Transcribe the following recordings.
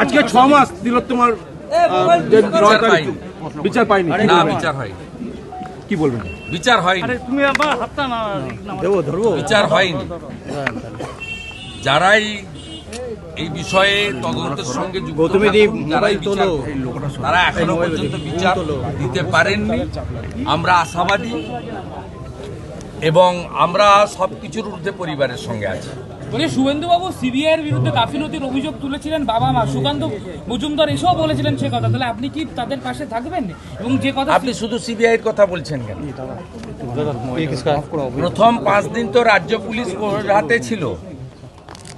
আজকে ছ মাস তিলোত্তমার বিচার পাইনি। না বিচার হয় কি বলবেন? বিচার হয়নি। বিচার হয়নি। যারাই এই বিষয়ে তদন্তের সঙ্গে যুক্ত তারা এখনও পর্যন্ত বিচার দিতে পারেননি। আমরা আশাবাদী এবং আমরা সবকিছুর ঊর্ধ্বে পরিবারের সঙ্গে আছি। বলে শুভেন্দুবাবু সিবিআইয়ের বিরুদ্ধে গাফিলতির অভিযোগ তুলেছিলেন বাবা মা। সুকান্ত মজুমদার এসেও বলেছিলেন সে কথা। তাহলে আপনি কি তাদের পাশে থাকবেন? এবং যে কথা আপনি শুধু সিবিআই এর কথা বলছেন কেন? প্রথম পাঁচ দিন তো রাজ্য পুলিশ হাতে ছিল।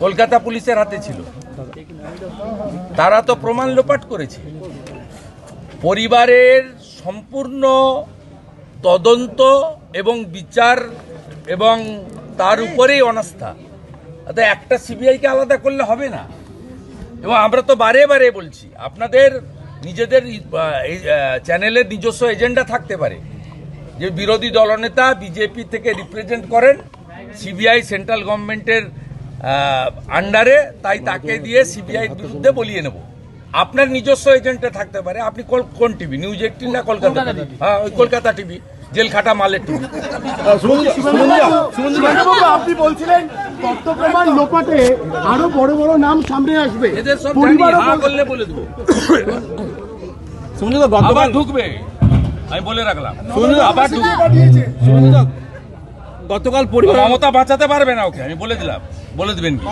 কলকাতা পুলিশের হাতে ছিল। তারা তো প্রমাণ লোপাট করেছে। পরিবারের সম্পূর্ণ তদন্ত এবং বিচার এবং তার উপরেই অনাস্থা। অর্থাৎ একটা সিবিআইকে আলাদা করলে হবে না। এবং আমরা তো বারে বারে বলছি আপনাদের নিজেদের চ্যানেলের নিজস্ব এজেন্ডা থাকতে পারে। যে বিরোধী দলনেতা বিজেপি থেকে রিপ্রেজেন্ট করেন সিবিআই সেন্ট্রাল গভর্নমেন্টের আন্ডারে তাই তাকে দিয়ে সিবিআই বিরুদ্ধে বলিয়ে নেব। আপনার নিজস্ব এজেন্টে থাকতে পারে। আপনি কোন- কোন টিভি নিউজ এইটিন না কলকাতা হ্যাঁ ওই কলকাতা টিভি জেলখাটা মালের টিভি আপনি বলছিলেন তথ্য প্রমাণ লোপাটে আরও বড় বড় নাম সামনে আসবে। এদের সব জানি পরিবারও হ্যাঁ বল- করলে বলে দেবো। আবার ঢুকবে। আমি বলে রাখলাম। আবার ঢুকবে। গতকাল পরিবার মমতা বাঁচাতে পারবে না ওকে আমি বলে দিলাম। বলে দিবেন কি?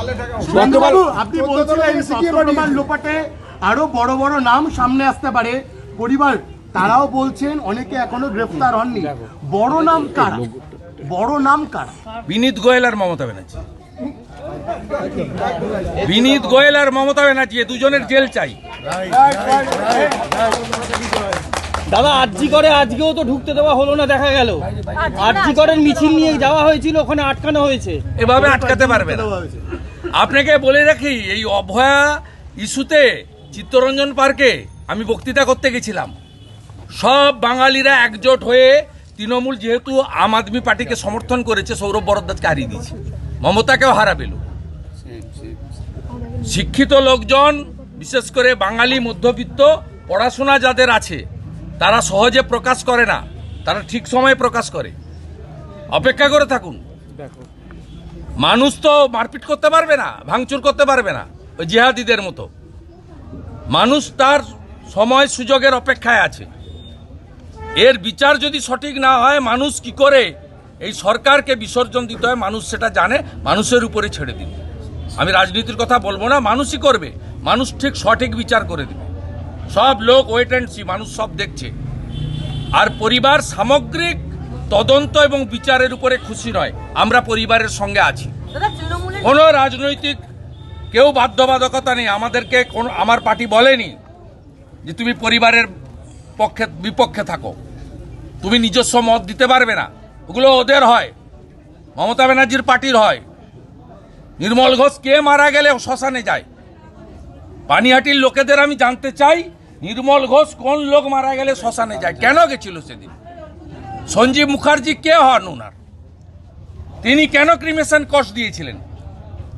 আপনি বলছিলেন লোপাটে আরও বড় বড় নাম সামনে আসতে পারে। পরিবার তারাও বলছেন অনেকে এখনও গ্রেফতার হননি। বড় নাম কারা? বড় নাম কারা? বিনীত গোয়েল আর মমতা ব্যানার্জি। বিনীত গোয়েল আর মমতা ব্যানার্জি এ দুজনের জেল চাই। দাদা আরজি করে আজকেও তো ঢুকতে দেওয়া হলো না দেখা গেল। আরজি করের মিছিল নিয়ে যাওয়া হয়েছিল ওখানে আটকানো হয়েছে। এভাবে আটকাতে পারবে না। আপনাকে বলে রাখি এই অভয়া ইস্যুতে চিত্তরঞ্জন পার্কে আমি বক্তৃতা করতে গেছিলাম। সব বাঙালিরা একজোট হয়ে তৃণমূল যেহেতু আম আদমি পার্টিকে সমর্থন করেছে, সৌরভ বরদ্দাজকে হারিয়ে দিয়েছে। মমতাকেও হারাবেল শিক্ষিত লোকজন, বিশেষ করে বাঙালি মধ্যবিত্ত, পড়াশোনা যাদের আছে, তারা সহজে প্রকাশ করে না। তারা ঠিক সময়ে প্রকাশ করে। অপেক্ষা করে থাকুন। মানুষ তো মারপিট করতে পারবে না, ভাঙচুর করতে পারবে না, ওই জিহাদিদের মতো। মানুষ তার সময় সুযোগের অপেক্ষায় আছে। এর বিচার যদি সঠিক না হয় মানুষ কি করে? এই সরকারকে বিসর্জন দিতে হয় মানুষ সেটা জানে মানুষের উপরে ছেড়ে দিন আমি রাজনীতির কথা বলব না মানুষই করবে। মানুষ ঠিক সঠিক বিচার করে দেবে। সব লোক ওয়েট অ্যান্ড সি মানুষ সব দেখছে। আর পরিবার সামগ্রিক তদন্ত এবং বিচারের উপরে খুশি নয়। আমরা পরিবারের সঙ্গে আছি। কোনো রাজনৈতিক কেউ বাধ্যবাধকতা নেই। আমাদেরকে কোন আমার পার্টি বলেনি যে তুমি পরিবারের পক্ষে, বিপক্ষে থাকো। তুমি নিজস্ব মত দিতে পারবে না। ওগুলো ওদের হয়। মমতা ব্যানার্জির পার্টির হয়। নির্মল ঘোষ কে মারা গেলে শ্মশানে যায়? পানিহাটির লোকেদের আমি জানতে চাই, নির্মল ঘোষ কোন লোক মারা গেলে শ্মশানে যায়? কেন গেছিল সেদিন? সঞ্জীব মুখার্জি কে হন ওনার তিনি কেন ক্রিমেশন কস দিয়েছিলেন?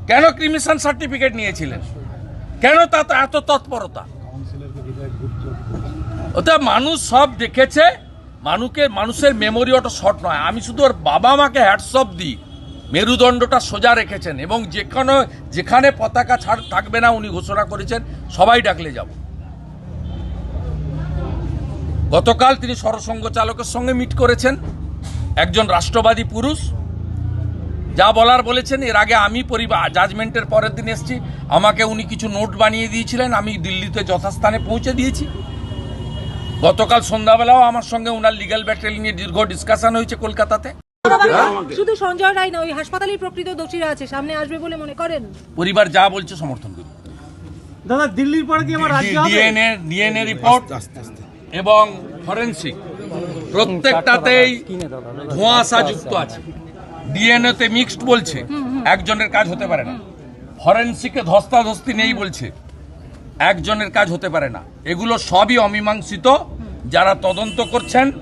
কেন ক্রিমেশন সার্টিফিকেট নিয়েছিলেন? কেন তাতে এত তৎপরতা? ওটা মানুষ সব দেখেছে মানুষের মানুষের মেমোরি ওটা শর্ট নয়। আমি শুধু ওর বাবা মাকে হ্যাটসঅপ দিই। মেরুদণ্ডটা সোজা রেখেছেন এবং যেখানে যেখানে পতাকা ছাড় থাকবে না উনি ঘোষণা করেছেন, সবাই ডাকলে যাব। গতকাল তিনি সরসংঘ চালকের সঙ্গে মিট করেছেন। একজন রাষ্ট্রবাদী পুরুষ। যা বলার বলেছেন, এর আগে আমি পরিবার জাজমেন্টের পরের দিন এসেছি। আমাকে উনি কিছু নোট বানিয়ে দিয়েছিলেন, আমি দিল্লিতে যথাস্থানে পৌঁছে দিয়েছি। গতকাল সন্ধ্যাবেলাও আমার সঙ্গে ওনার লিগ্যাল ব্যাটেল নিয়ে দীর্ঘ ডিসকাশন হয়েছে কলকাতাতে। শুধু সঞ্জয় রায় না ওই হাসপাতালের প্রকৃত দোষীরা আছে সামনে আসবে বলে মনে করেন? পরিবার যা বলছে সমর্থন করি দাদা দিল্লির পরে কি আমার রাজ্য হবে? ডিএনএ ডিএনএ রিপোর্ট এবং ফরেনসিক প্রত্যেকটাতেই ধোঁয়াশা যুক্ত আছে। ডিএনএ তে মিক্সড বলছে। একজনের কাজ হতে পারে না। ফরেনসিকে ধস্তাধস্তি নেই বলছে। একজনের কাজ হতে পারে না। এগুলো সবই অমীমাংসিত। যারা তদন্ত করছেন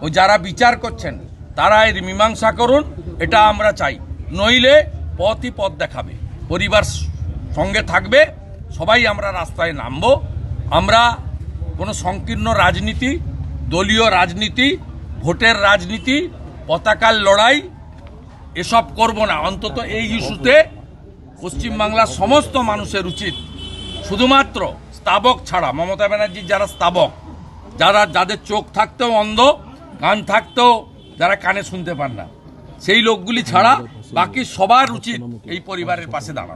ও যারা বিচার করছেন তারা এর মীমাংসা করুন, এটা আমরা চাই। নইলে পথই পথ দেখাবে। পরিবার সঙ্গে থাকবে, সবাই আমরা রাস্তায় নামবো। আমরা কোনো সংকীর্ণ রাজনীতি, দলীয় রাজনীতি, ভোটের রাজনীতি, পতাকার লড়াই, এসব করব না। অন্তত এই ইস্যুতে পশ্চিমবাংলার সমস্ত মানুষের উচিত শুধুমাত্র স্তাবক ছাড়া, মমতা ব্যানার্জির যারা স্তাবক, যারা, যাদের চোখ থাকতেও অন্ধ গান থাকতেও যারা কানে শুনতে পান না, সেই লোকগুলি ছাড়া বাকি সবার উচিত এই পরিবারের পাশে দাঁড়ানো।